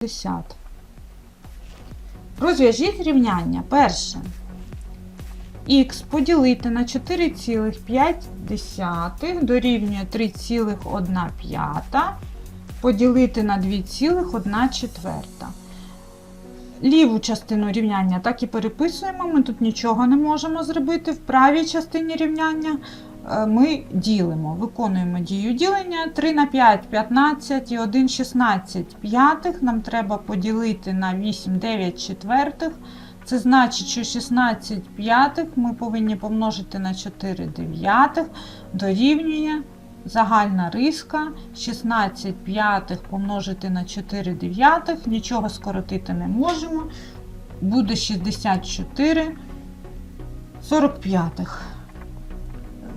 50. Розв'яжіть рівняння. Перше. Х поділити на 4,5 дорівнює 3,1 поділити на 2,1. Ліву частину рівняння так і переписуємо, ми тут нічого не можемо зробити. В правій частині рівняння ми ділимо, виконуємо дію ділення 3 на 5 15 і 1 16 п'ятих. Нам треба поділити на 8 9 четвертих. Це значить, що 16 п'ятих ми повинні помножити на 4 дев'ятих дорівнює загальна риска 16 п'ятих помножити на 4 дев'ятих. Нічого скоротити не можемо. Буде 64 45.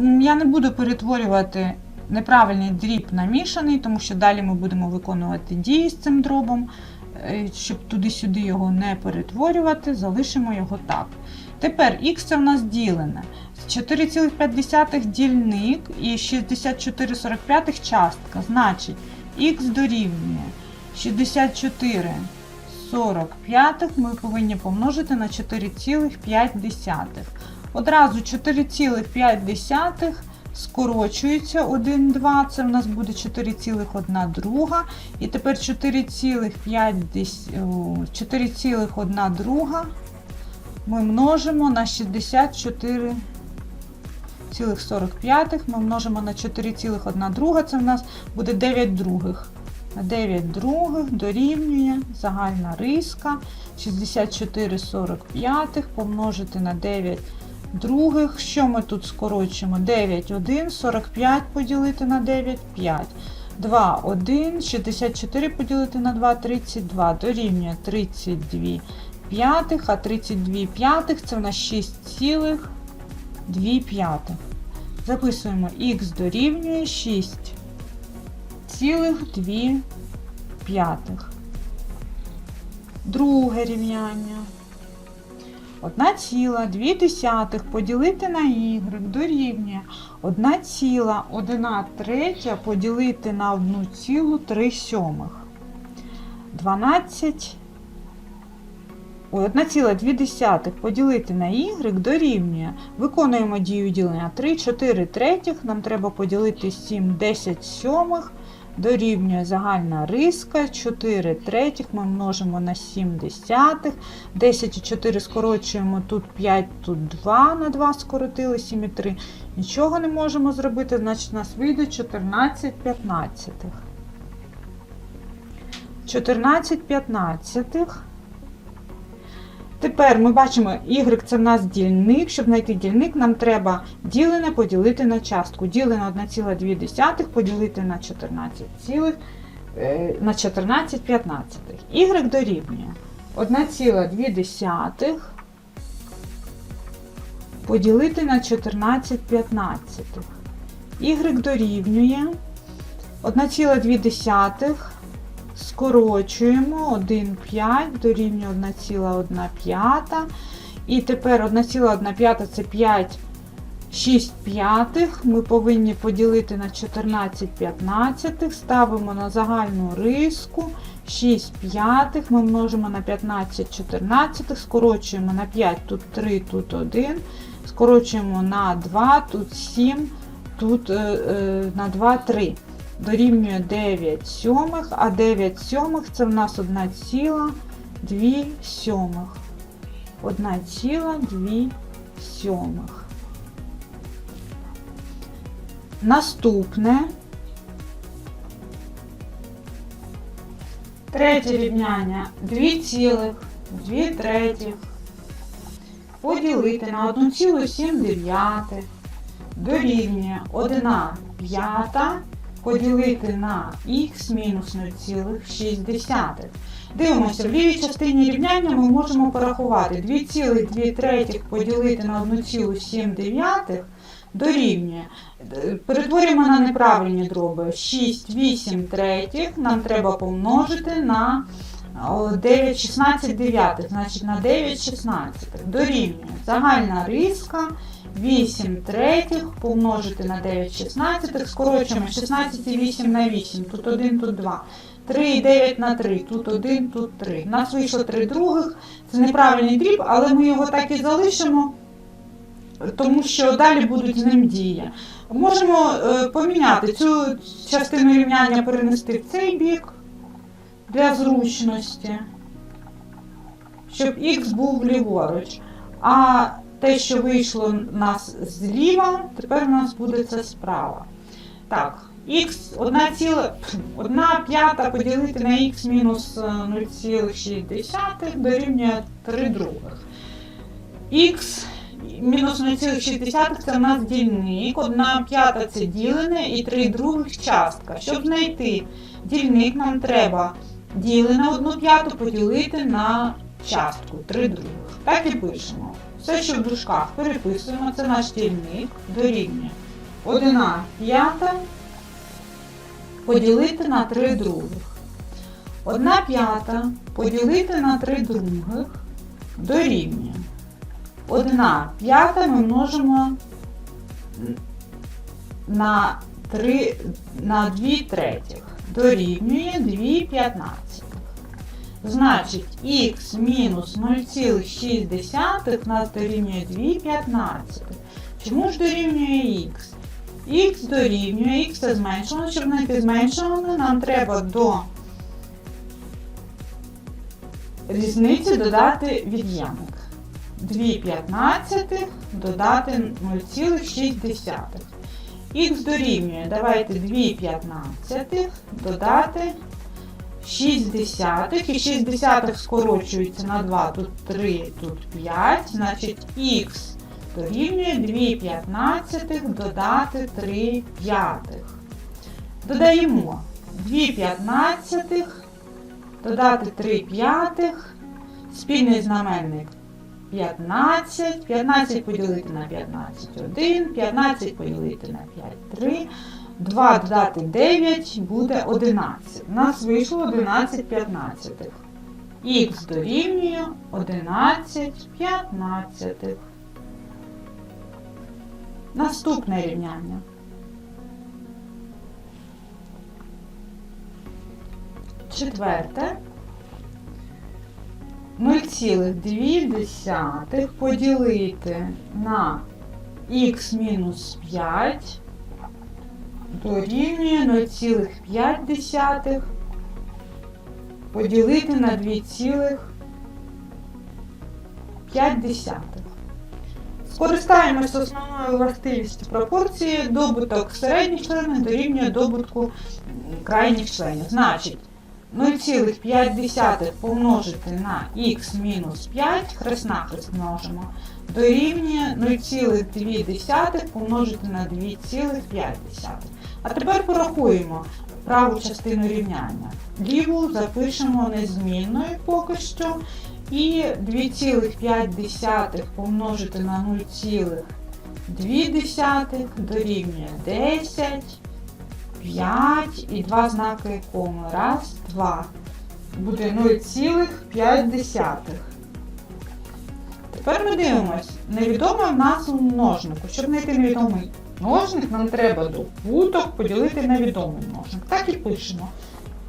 Я не буду перетворювати неправильний дріб на мішаний, тому що далі ми будемо виконувати дії з цим дробом. Е, Щоб туди-сюди його не перетворювати, залишимо його так. Тепер х це в нас ділене. 4,5 дільник і 64,45 частка. Значить, х дорівнює 64 45 ми повинні помножити на 4,5. Одразу 4,5 скорочується 1, 2, це в нас буде 4,1 друга. І тепер 4,1 друга ми множимо на 64,45 ми множимо на 4,1 друга, це в нас буде 9 других. 9 других дорівнює загальна риска 64,45 помножити на 9 других. Що ми тут скорочуємо? 9, 1, 45 поділити на 9, 5. 2, 1, 64 поділити на 2, 32. Дорівнює 32 п'ятих, а 32 п'ятих це в нас 6,2 п'ятих. Записуємо х дорівнює 6,2 п'ятих. Друге рівняння. 1,2 поділити на y дорівнює 1,1 третя поділити на 1,3 сьомих. 12 1,2 поділити на y дорівнює. Виконуємо дію ділення 3, 4 третіх. Нам треба поділити 7, 10 сьомих. Дорівнює загальна риска 4 третіх. Ми множимо на 7 десятих. 10 і 4 скорочуємо тут 5, тут 2 на 2 скоротили, 7 і 3. Нічого не можемо зробити, значить у нас вийде 14 п'ятнадцятих. 14 п'ятнадцятих. Тепер ми бачимо, y це в нас дільник. Щоб знайти дільник, нам треба ділене поділити на частку. Ділене 1,2 поділити на 14, цілих, е, на 14 15. Y дорівнює 1,2 поділити на 14 15. Y дорівнює 1,2 скорочуємо 1,5 дорівнює 1,1 п'ята. І тепер 1,1 це 5, 6 п'ятих. Ми повинні поділити на 14 п'ятнадцятих. Ставимо на загальну риску 6 п'ятих. Ми множимо на 15 чотирнадцятих, скорочуємо на 5, тут 3, тут 1. Скорочуємо на 2, тут 7, тут е, е, на 2, 3 дорівнює 9 сьомих, а 9 сьомих це в нас 1,2 сьомих. 1,2 сьомих. Наступне. Третє рівняння 2,2 третіх. Поділити на 1,7 дорівнює 1 п'ята поділити на х мінус 0,6. Дивимося, в лівій частині рівняння ми можемо порахувати 2,2 третіх поділити на 1,7 дорівнює. Перетворюємо на неправильні дроби. 6, 8 третіх нам треба помножити на 9, 16 дев'ятих, значить на 9 16 дорівнює. Загальна риска 8 третіх помножити на 9 16, скорочуємо 16 і 8 на 8, тут 1, тут 2. 3 і 9 на 3. Тут 1, тут 3. У нас вийшло 3 других. Це неправильний дріб, але ми його так і залишимо, тому що далі будуть з ним дії. Можемо е, поміняти цю частину рівняння, перенести в цей бік для зручності, щоб х був ліворуч. А те, що вийшло у нас зліва, тепер у нас буде це справа. Так, х 1, ціла, 1 п'ята поділити на х мінус е, 0,6 дорівнює 3 других. х мінус 0,6 це в нас дільник, 1 п'ята це ділене і 3 других частка. Щоб знайти дільник, нам треба ділене 1 п'яту поділити на частку 3 других. Так і пишемо. Все, що в дужках переписуємо, це наш дільник дорівнює 1 п'ята поділити на 3 других. 1 п'ята поділити на 3 других дорівнює. 1 п'ята ми множимо на 3, на 2 третіх. Дорівнює 2 п'ятнадцятих. Значить, х мінус 0,6 нас дорівнює 2 п'ятнадцятих. Чому ж дорівнює х? Х дорівнює, х це зменшено, щоб знайти зменшуване, нам треба до різниці додати від'ємник. 2 п'ятнадцятих додати 0,6. Х дорівнює, давайте 2 п'ятнадцятих додати 6 десятих, і 6 десятих скорочується на 2, тут 3, тут 5, значить х дорівнює 2 п'ятнадцятих додати 3 п'ятих. Додаємо 2 п'ятнадцятих додати 3 п'ятих, спільний знаменник 15, 15 поділити на 15 1, 15 поділити на 5 3, 2 додати 9 буде 11. У нас вийшло 11 п'ятнадцятих. Х дорівнює 11 п'ятнадцятих. Наступне рівняння. Четверте. 0,2 поділити на х мінус 5 дорівнює 0,5 поділити на 2,5. Скористаємося основною властивістю пропорції, добуток середніх членів дорівнює добутку крайніх членів. Значить, 0,5 помножити на х мінус 5, хрест-нахрест множимо, дорівнює 0,2 помножити на 2,5. А тепер порахуємо праву частину рівняння. Ліву запишемо незмінною поки що. І 2,5 помножити на 0,2 дорівнює 10. 5 і два знаки коми. Раз, два. Буде 0,5. Тепер ми дивимось. Невідомий в нас у множнику. Щоб знайти невідомий множник, нам треба добуток поділити на відомий множник. Так і пишемо.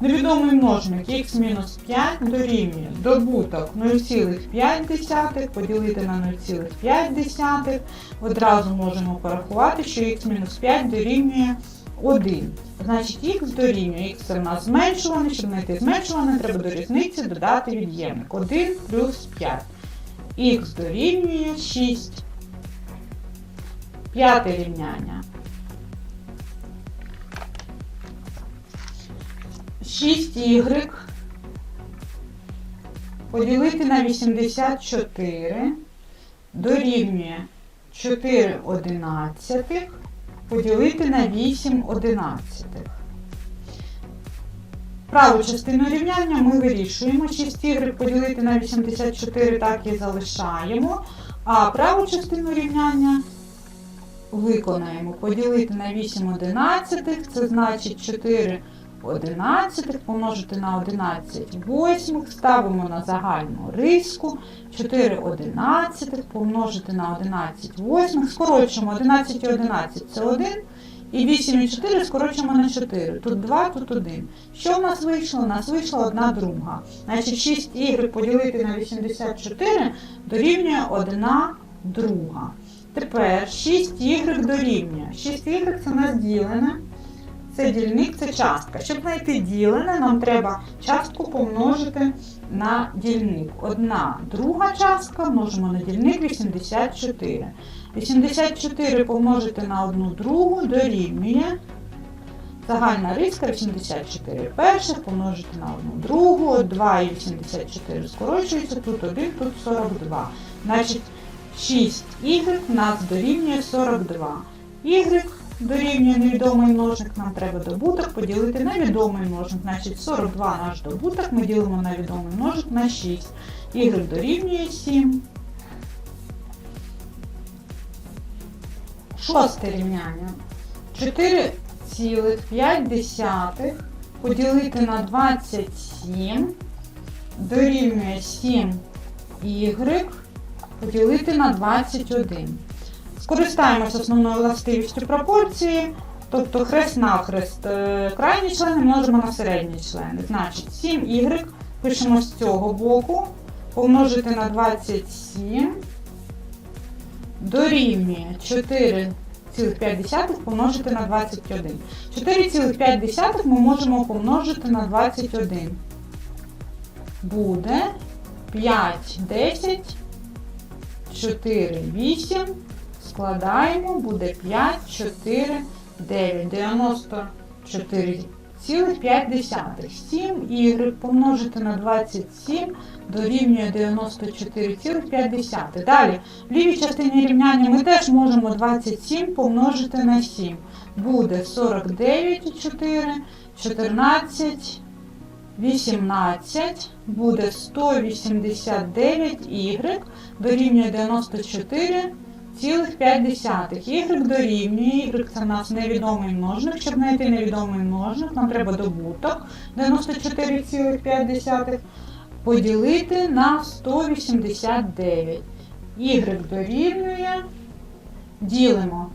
Невідомий множник х-5 дорівнює добуток 0,5 поділити на 0,5. Одразу можемо порахувати, що х-5 дорівнює 1. Значить, х дорівнює, х це в нас зменшуване, щоб знайти зменшуване, треба до різниці додати від'ємник. 1 плюс 5. х дорівнює 6. П'яте рівняння. 6y поділити на 84 дорівнює 4 одинадцятих поділити на 8 одинадцятих. Праву частину рівняння ми вирішуємо. 6y поділити на 84 так і залишаємо. А праву частину рівняння виконаємо. Поділити на 8 одинадцятих, це значить 4 одинадцятих помножити на 11 восьмих, ставимо на загальну риску, 4 одинадцятих помножити на 11 восьмих, скорочуємо 11 і 11 це 1, І 8 і 4 скорочуємо на 4. Тут 2, тут 1. Що в нас вийшло? У нас вийшла одна друга. Значить 6y поділити на 84 дорівнює 1 друга. Тепер 6y дорівнює. 6y це нас ділене. Це дільник, це частка. Щоб знайти ділене, нам треба частку помножити на дільник. Одна друга частка множимо на дільник 84. 84 помножити на одну другу дорівнює. Загальна риска 84 перших помножити на одну другу, 2 і 84 скорочується, тут 1, тут 42. Значить, 6y нас дорівнює 42. Y дорівнює невідомий множник, нам треба добуток поділити на відомий множник. Значить 42 наш добуток ми ділимо на відомий множник на 6. Y дорівнює 7. Шосте рівняння. 4,5 поділити на 27 дорівнює 7 y поділити на 21. Скористаємося основною властивістю пропорції, тобто хрест навхрест е, крайні члени множимо на середні члени. Значить 7y пишемо з цього боку, помножити на 27 дорівнює 4,5 помножити на 21. 4,5 ми можемо помножити на 21. Буде 5, 10, 4, 8. Складаємо, буде 5, 4, 9, 94,5. 7 y помножити на 27 дорівнює 94,5. Далі, в лівій частині рівняння ми теж можемо 27 помножити на 7. Буде 49,4, 14, 18, буде 189 y дорівнює 94. Цілих 5 десятих. Y дорівнює, y це в нас невідомий множник. Щоб знайти невідомий множник, нам треба добуток 94,5 поділити на 189. Y дорівнює, ділимо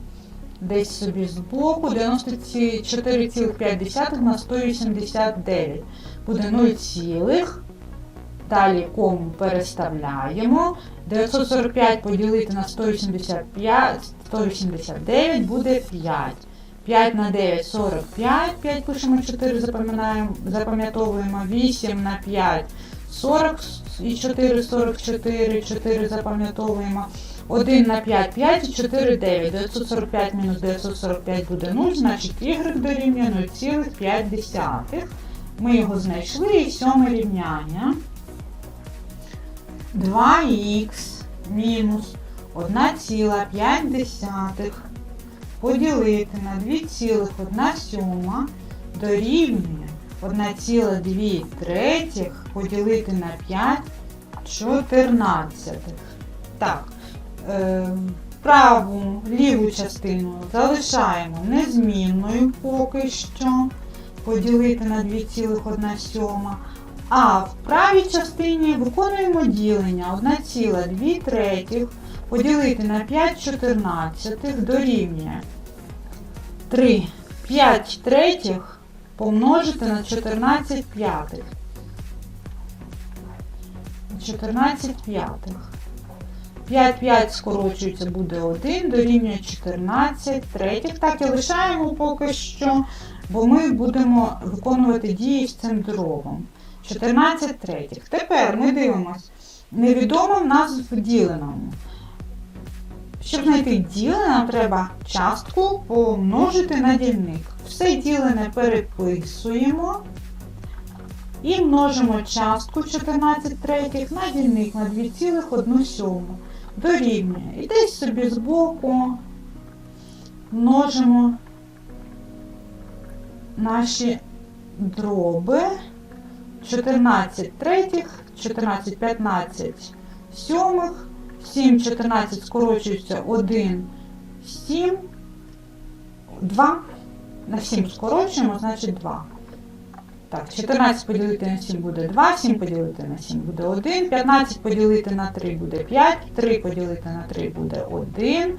десь собі збоку 94,5 на 189. Буде 0, цілих. Далі кому переставляємо. 945 поділити на 185, 189 буде 5. 5 на 9 45, 5 пишемо 4, запам'ятовуємо, запам'ятовуємо 8 на 5 40 і 4 44, 4 запам'ятовуємо. 1 на 5 5 і 4 9. 945 мінус 945 буде 0, значить y дорівнює 0,5. Ми його знайшли і сьоме рівняння. 2х мінус 1,5 поділити на 2,1 дорівнює 1,2 третіх поділити на 5 чотирнадцятих. Так, е, праву ліву частину залишаємо незмінною поки що. Поділити на 2,1 а в правій частині виконуємо ділення 1,2 третіх поділити на 5 чотирнадцятих дорівнює 3. 5 третіх помножити на 14 п'ятих. 14 п'ятих. 5 5 скорочується буде 1, дорівнює 14 третіх. Так і лишаємо поки що, бо ми будемо виконувати дії з цим дробом. 14 третіх. Тепер ми дивимось. Невідомо в нас в діленому. Щоб знайти ділене, нам треба частку помножити на дільник. Все ділене переписуємо і множимо частку 14 третіх на дільник на 2,1 дорівнює. І десь собі збоку множимо наші дроби. 14 третіх, 14 15 сьомих, 7 14 скорочується 1, 7, 2. На 7 скорочуємо, значить 2. Так, 14 поділити на 7 буде 2, 7 поділити на 7 буде 1, 15 поділити на 3 буде 5, 3 поділити на 3 буде 1.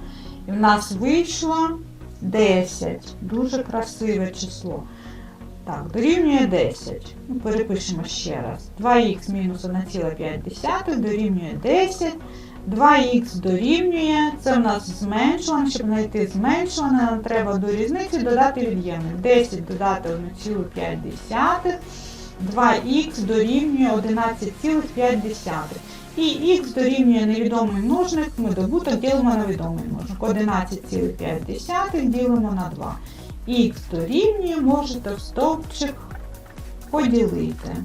І в нас вийшло 10. Дуже красиве число. Так, дорівнює 10. Ну, перепишемо ще раз. 2х мінус 1,5 дорівнює 10. 2х дорівнює, це в нас зменшуване, щоб знайти зменшуване, нам треба до різниці додати від'ємник. 10 додати 1,5, 2х дорівнює 11,5. І х дорівнює невідомий множник, ми добуток ділимо на відомий множник. 11,5 ділимо на 2. Х дорівнює, можете в стовпчик поділити.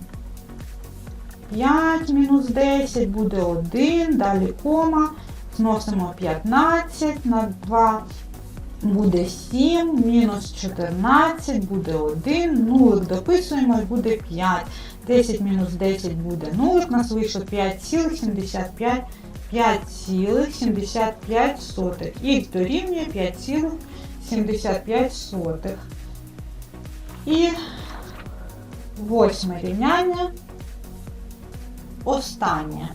5 мінус 10 буде 1, далі кома, зносимо 15 на 2, буде 7, мінус 14 буде 1, нулик дописуємо і буде 5. 10 мінус 10 буде нулик, нас вийшло 5,75 5,75 сотих. Х дорівнює 5,75. І восьме рівняння. Останнє.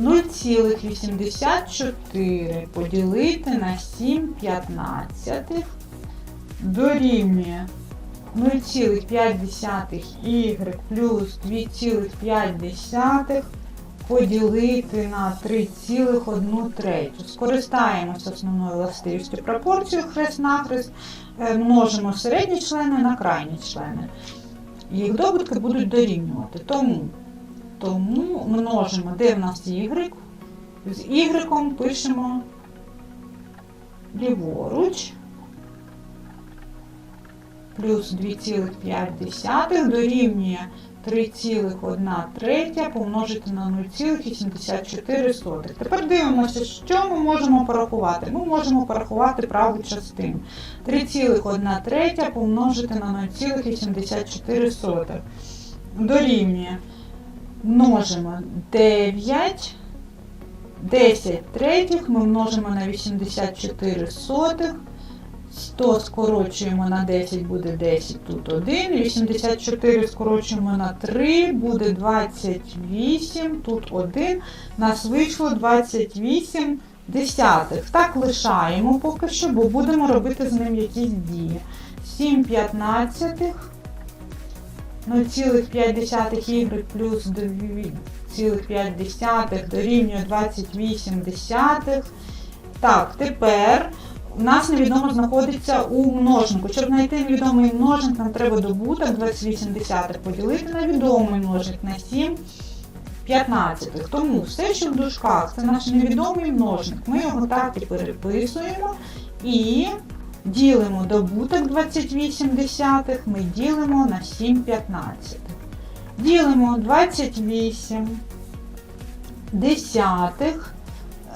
0,84 поділити на 7 п'ятнадцятих дорівнює 0,5 y плюс 2,5 поділити на 3,1 третю. Скористаємося основною властивістю пропорцію хрест-нахрест, е, множимо середні члени на крайні члени. Їх добутки будуть дорівнювати. Тому, тому множимо, де в нас y, з y пишемо ліворуч плюс 2,5 дорівнює 3,1 третя помножити на 0,74. Тепер дивимося, що ми можемо порахувати. Ми можемо порахувати праву частину. 3,1 третя помножити на 0,74. Дорівнює. Множимо 9. 10 третіх ми множимо на 84 сотих. 100 скорочуємо на 10, буде 10, тут 1. 84 скорочуємо на 3, буде 28, тут 1. Нас вийшло 28 десятих. Так лишаємо поки що, бо будемо робити з ним якісь дії. 7 п'ятнадцятих. 0,5 y плюс 2,5 дорівнює 28 десятих. Так, тепер у нас невідомо знаходиться у множнику. Щоб знайти невідомий множник, нам треба добуток 28 десятих поділити на відомий множник на 7 п'ятнадцятих. Тому все, що в дужках, це наш невідомий множник. Ми його так і переписуємо і ділимо добуток 28 десятих, ми ділимо на 7 п'ятнадцятих. Ділимо 28 десятих.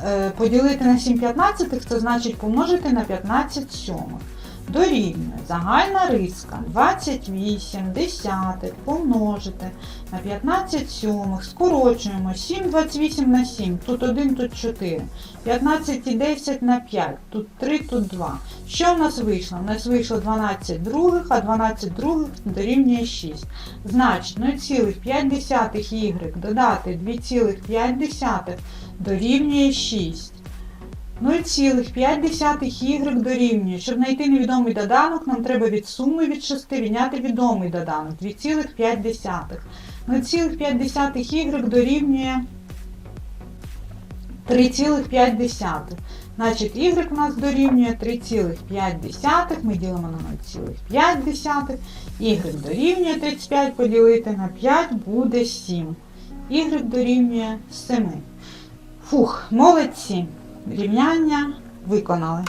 Е, Поділити на 7 п'ятнадцятих, це значить помножити на 15 сьомих. Дорівнює загальна риска 28 десятих помножити на 15 сьомих. Скорочуємо 7 28 на 7, тут 1, тут 4. 15 і 10 на 5, тут 3, тут 2. Що в нас вийшло? У нас вийшло 12 других, а 12 других дорівнює 6. Значить 0,5 y додати 2,5 дорівнює 6. 0,5 y дорівнює. Щоб знайти невідомий доданок, нам треба від суми від 6 відняти відомий доданок 2,5. 0,5 y дорівнює 3,5. Значить, y у нас дорівнює 3,5. Ми ділимо на 0,5. Y дорівнює 35 поділити на 5 буде 7. Y дорівнює 7. Фух, молодці. Рівняння виконали.